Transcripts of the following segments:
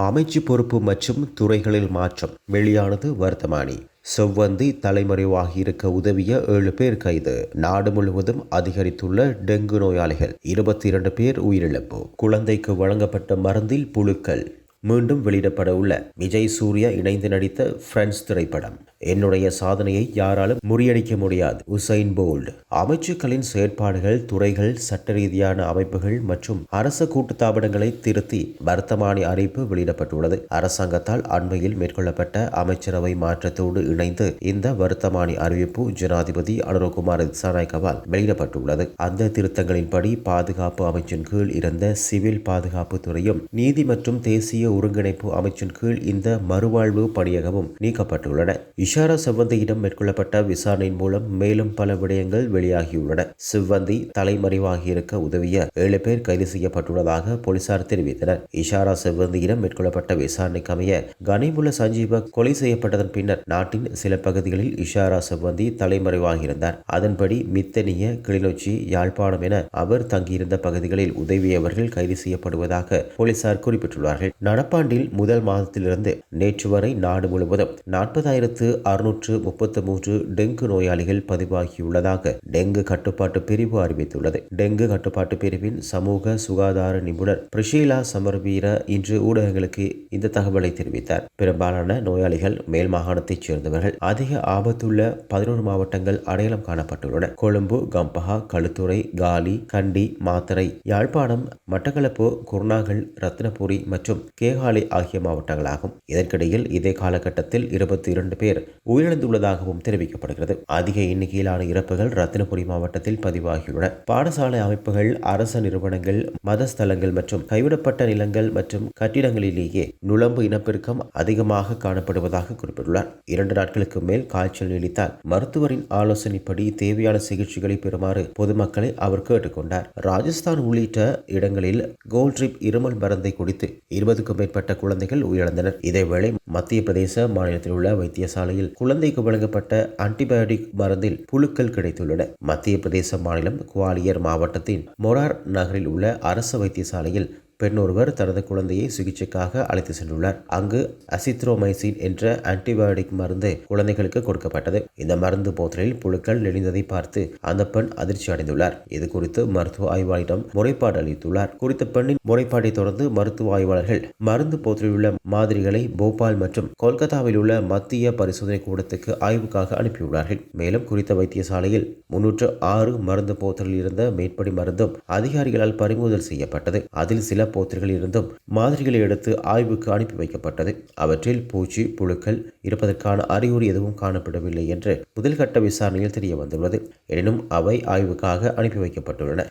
அமைச்சு பொறுப்பு மற்றும் துறைகளில் மாற்றம். வெளியானது வர்த்தமானி. செவ்வந்தி தலைமறைவாகி இருக்க உதவிய ஏழு பேர் கைது. நாடு முழுவதும் அதிகரித்துள்ள டெங்கு நோயாளிகள். இருபத்தி இரண்டு பேர் உயிரிழப்பு. குழந்தைக்கு வழங்கப்பட்ட மருந்தில் புழுக்கள். மீண்டும் வெளியிடப்பட உள்ள. விஜய் சூர்யா இணைந்து நடித்த பிரெண்ட்ஸ் திரைப்படம். என்னுடைய சாதனையை யாராலும் முறியடிக்க முடியாது. Usain Bolt. அமைச்சுக்களின் செயற்பாடுகள் துறைகள் சட்ட ரீதியான அமைப்புகள் மற்றும் அரச கூட்டுத்தாபனங்களை திருத்தி வர்த்தமானி அறிவிப்பு வெளியிடப்பட்டுள்ளது. அரசாங்கத்தால் அண்மையில் மேற்கொள்ளப்பட்ட அமைச்சரவை மாற்றத்தோடு இணைந்து இந்த வர்த்தமானி அறிவிப்பு ஜனாதிபதி அனுரகுமார் திசாநாயக்கவால் வெளியிடப்பட்டுள்ளது. அந்த திருத்தங்களின்படி பாதுகாப்பு அமைச்சின் கீழ் இருந்த சிவில் பாதுகாப்பு துறையும் நீதி மற்றும் தேசிய ஒருங்கிணைப்பு அமைச்சின் கீழ் இந்த மறுவாழ்வு பணியகமும் நீக்கப்பட்டுள்ளன. இஷாரா செவ்வந்தியிடம் மேற்கொள்ளப்பட்ட விசாரணையின் மூலம் மேலும் பல விடயங்கள் வெளியாகியுள்ளன. சிவ்வந்தி தலைமறைவாகியிருக்க உதவிய ஏழு பேர் கைது செய்யப்பட்டுள்ளதாக போலீசார் தெரிவித்தனர். இஷாரா சிவந்தியிடம் மேற்கொள்ளப்பட்ட விசாரணைக்கு அமைய கனிமுல்ல சஞ்சீவ கொலை செய்யப்பட்டதன் பின்னர் நாட்டின் சில பகுதிகளில் இஷாரா செவ்வந்தி தலைமறைவாகியிருந்தார். அதன்படி மித்தனிய கிளிநொச்சி யாழ்ப்பாணம் என அவர் தங்கியிருந்த பகுதிகளில் உதவியவர்கள் கைது செய்யப்படுவதாக போலீசார் குறிப்பிட்டுள்ளார்கள். நடப்பாண்டில் முதல் மாதத்திலிருந்து நேற்று வரை நாடு முழுவதும் நாற்பதாயிரத்து அறுநூற்று முப்பத்து மூன்று டெங்கு நோயாளிகள் பதிவாகியுள்ளதாக டெங்கு கட்டுப்பாட்டு பிரிவு அறிவித்துள்ளது. டெங்கு கட்டுப்பாட்டு பிரிவின் சமூக சுகாதார நிபுணர் பிரிஷீலா சமர்வீர இன்று ஊடகங்களுக்கு இந்த தகவலை தெரிவித்தார். பெரும்பாலான நோயாளிகள் மேல் மாகாணத்தைச் சேர்ந்தவர்கள். அதிக ஆபத்துள்ள பதினோரு மாவட்டங்கள் அடையாளம் காணப்பட்டுள்ளன. கொழும்பு கம்பஹா களுத்துறை காலி கண்டி மாத்தரை யாழ்ப்பாணம் மட்டக்களப்பு குர்ணாகல் ரத்னபுரி மற்றும் கேகாலி ஆகிய மாவட்டங்களாகும். இதற்கிடையில் இதே காலகட்டத்தில் இருபத்தி இரண்டு பேர் உயிரிழந்துள்ளதாகவும் தெரிவிக்கப்படுகிறது. அதிக எண்ணிக்கையிலான இறப்புகள் ரத்தினபுரி மாவட்டத்தில் பதிவாகியுள்ளன. பாடசாலை அமைப்புகள் அரச நிறுவனங்கள் மதஸ்தலங்கள் மற்றும் கைவிடப்பட்ட நிலங்கள் மற்றும் கட்டிடங்களிலேயே நுழம்பு இனப்பெருக்கம் அதிகமாக காணப்படுவதாக குறிப்பிட்டுள்ளார். இரண்டு நாட்களுக்கு மேல் காய்ச்சல் நீடித்தால் மருத்துவரின் ஆலோசனைப்படி தேவையான சிகிச்சைகளை பெறுமாறு பொதுமக்களை அவர் கேட்டுக்கொண்டார். ராஜஸ்தான் உள்ளிட்ட இடங்களில் கோல்ட்ரிப் இருமல் மருந்தை குடித்து இருபதுக்கும் மேற்பட்ட குழந்தைகள் உயிரிழந்தனர். இதேவேளை மத்திய பிரதேச மாநிலத்தில் உள்ள வைத்தியசாலை வைத்தியசாலையில் குழந்தைக்கு வழங்கப்பட்ட ஆன்டிபயோட்டிக் மருந்தில் புழுக்கள் கிடைத்துள்ளன. மத்திய பிரதேச மாநிலம் குவாலியர் மாவட்டத்தின் மொரார் நகரில் உள்ள அரசு வைத்தியசாலையில் பெண் ஒருவர் தனது குழந்தையை சிகிச்சைக்காக அழைத்து சென்றுள்ளார். அங்கு அசித்ரோமைசின் என்ற ஆன்டிபயோட்டிக் மருந்து குழந்தைகளுக்கு கொடுக்கப்பட்டது. இந்த மருந்து போத்தலில் புழுக்கள் நெளிந்ததை பார்த்து அந்த பெண் அதிர்ச்சி அடைந்துள்ளார். இது குறித்து மருத்துவ ஆய்வாளரிடம் முறைப்பாடு அளித்துள்ளார். குறித்த பெண்ணின் முறைப்பாட்டை தொடர்ந்து மருத்துவ ஆய்வாளர்கள் மருந்து போத்தலில் உள்ள மாதிரிகளை போபால் மற்றும் கொல்கத்தாவில் உள்ள மத்திய பரிசோதனை கூடத்துக்கு ஆய்வுக்காக அனுப்பியுள்ளார்கள். மேலும் குறித்த வைத்தியசாலையில் முன்னூற்று ஆறு மருந்து போத்தலில் இருந்த மேற்படி மருந்தும் அதிகாரிகளால் பறிமுதல் செய்யப்பட்டது. அதில் சில போத்திரிகள் இருந்தும் மாதிரிகளை எடுத்து ஆய்வுக்கு அனுப்பி வைக்கப்பட்டது. அவற்றில் பூச்சி புழுக்கள் இருப்பதற்கான அறிகுறி எதுவும் காணப்படவில்லை என்று முதல்கட்ட விசாரணையில் தெரிய வந்துள்ளது எனினும் அவை ஆய்வுக்காக அனுப்பி வைக்கப்பட்டுள்ளன.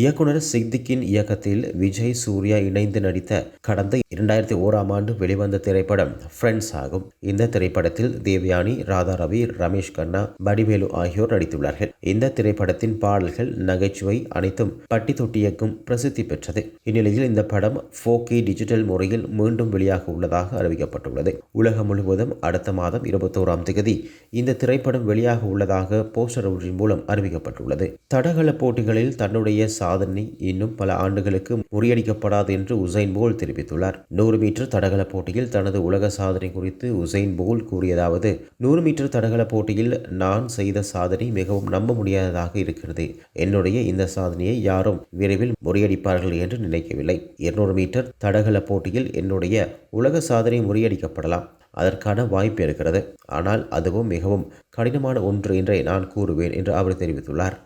இயக்குனர் சித்திக்கின் இயக்கத்தில் விஜய் சூர்யா இணைந்து நடித்த கடந்த இரண்டாயிரத்தி ஓராம் ஆண்டு வெளிவந்த திரைப்படம் ஃப்ரெண்ட்ஸ் ஆகும். இந்த திரைப்படத்தில் தேவயானி ராதா ரவி ரமேஷ் கண்ணா வடிவேலு ஆகியோர் நடித்துள்ளார்கள். இந்த திரைப்படத்தின் பாடல்கள் நகைச்சுவை அனைத்தும் பட்டி தொட்டியக்கும் பிரசித்தி பெற்றது. இந்நிலையில் இந்த படம் ஃபோகே டிஜிட்டல் முறையில் மீண்டும் வெளியாக உள்ளதாக அறிவிக்கப்பட்டுள்ளது. உலகம் முழுவதும் அடுத்த மாதம் இருபத்தோராம் தேதி இந்த திரைப்படம் வெளியாக உள்ளதாக போஸ்டர் ஒன்றின் மூலம் அறிவிக்கப்பட்டுள்ளது. தடகள போட்டிகளில் தன்னுடைய சாதனை இன்னும் பல ஆண்டுகளுக்கு முறியடிக்கப்படாது என்று உசைன் போல் தெரிவித்துள்ளார். நூறு மீட்டர் தடகள போட்டியில் தனது உலக சாதனை குறித்து உசைன் போல் கூறியதாவது நூறு மீட்டர் தடகள போட்டியில் நான் செய்த சாதனை மிகவும் நம்ப முடியாததாக இருக்கிறது. என்னுடைய இந்த சாதனையை யாரும் விரைவில் முறியடிப்பார்கள் என்று நினைக்கவில்லை. இருநூறு மீட்டர் தடகள போட்டியில் என்னுடைய உலக சாதனை முறியடிக்கப்படலாம். அதற்கான வாய்ப்பு இருக்கிறது. ஆனால் அதுவும் மிகவும் கடினமான ஒன்று என்றே நான் கூறுவேன் என்று அவர் தெரிவித்துள்ளார்.